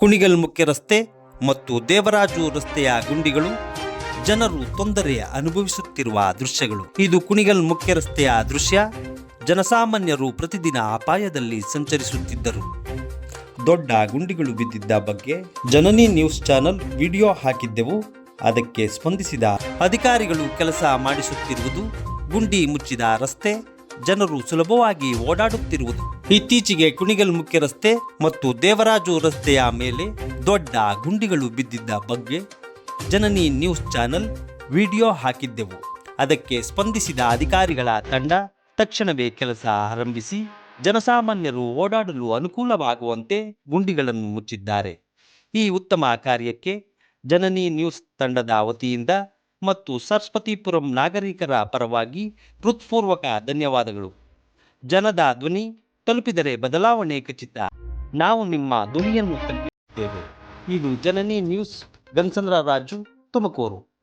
ಕುಣಿಗಲ್ ಮುಖ್ಯ ರಸ್ತೆ ಮತ್ತು ದೇವರಾಜು ರಸ್ತೆಯ ಗುಂಡಿಗಳು ಜನರು ತೊಂದರೆ ಅನುಭವಿಸುತ್ತಿರುವ ದೃಶ್ಯಗಳು. ಇದು ಕುಣಿಗಲ್ ಮುಖ್ಯ ರಸ್ತೆಯ ದೃಶ್ಯ. ಜನಸಾಮಾನ್ಯರು ಪ್ರತಿದಿನ ಅಪಾಯದಲ್ಲಿ ಸಂಚರಿಸುತ್ತಿದ್ದರು. ದೊಡ್ಡ ಗುಂಡಿಗಳು ಬಿದ್ದಿದ್ದ ಬಗ್ಗೆ ಜನನಿ ನ್ಯೂಸ್ ಚಾನೆಲ್ ವಿಡಿಯೋ ಹಾಕಿದ್ದೆವು. ಅದಕ್ಕೆ ಸ್ಪಂದಿಸಿದ ಅಧಿಕಾರಿಗಳು ಕೆಲಸ ಮಾಡಿಸುತ್ತಿರುವುದು ಗುಂಡಿ ಮುಚ್ಚಿದ ರಸ್ತೆ. ಜನರು ಸುಲಭವಾಗಿ ಓಡಾಡುತ್ತಿರುವುದು. ಇತ್ತೀಚೆಗೆ ಕುಣಿಗಲ್ ಮುಖ್ಯ ರಸ್ತೆ ಮತ್ತು ದೇವರಾಜು ರಸ್ತೆಯ ಮೇಲೆ ದೊಡ್ಡ ಗುಂಡಿಗಳು ಬಿದ್ದಿದ್ದ ಬಗ್ಗೆ ಜನನಿ ನ್ಯೂಸ್ ಚಾನೆಲ್ ವಿಡಿಯೋ ಹಾಕಿದ್ದೆವು. ಅದಕ್ಕೆ ಸ್ಪಂದಿಸಿದ ಅಧಿಕಾರಿಗಳ ತಂಡ ತಕ್ಷಣವೇ ಕೆಲಸ ಆರಂಭಿಸಿ ಜನಸಾಮಾನ್ಯರು ಓಡಾಡಲು ಅನುಕೂಲವಾಗುವಂತೆ ಗುಂಡಿಗಳನ್ನು ಮುಚ್ಚಿದ್ದಾರೆ. ಈ ಉತ್ತಮ ಕಾರ್ಯಕ್ಕೆ ಜನನಿ ನ್ಯೂಸ್ ತಂಡದ ವತಿಯಿಂದ ಮತ್ತು ಸರಸ್ವತಿಪುರಂ ನಾಗರಿಕರ ಪರವಾಗಿ ಹೃತ್ಪೂರ್ವಕ ಧನ್ಯವಾದಗಳು. ಜನದ ಧ್ವನಿ ತಲುಪಿದರೆ ಬದಲಾವಣೆ ಖಚಿತ. ನಾವು ನಿಮ್ಮ ಧ್ವನಿಯನ್ನು ತಲುಪಿಸುತ್ತೇವೆ. ಇದು ಜನನಿ ನ್ಯೂಸ್ ಗನ್ಸಂದ್ರ ರಾಜು, ತುಮಕೂರು.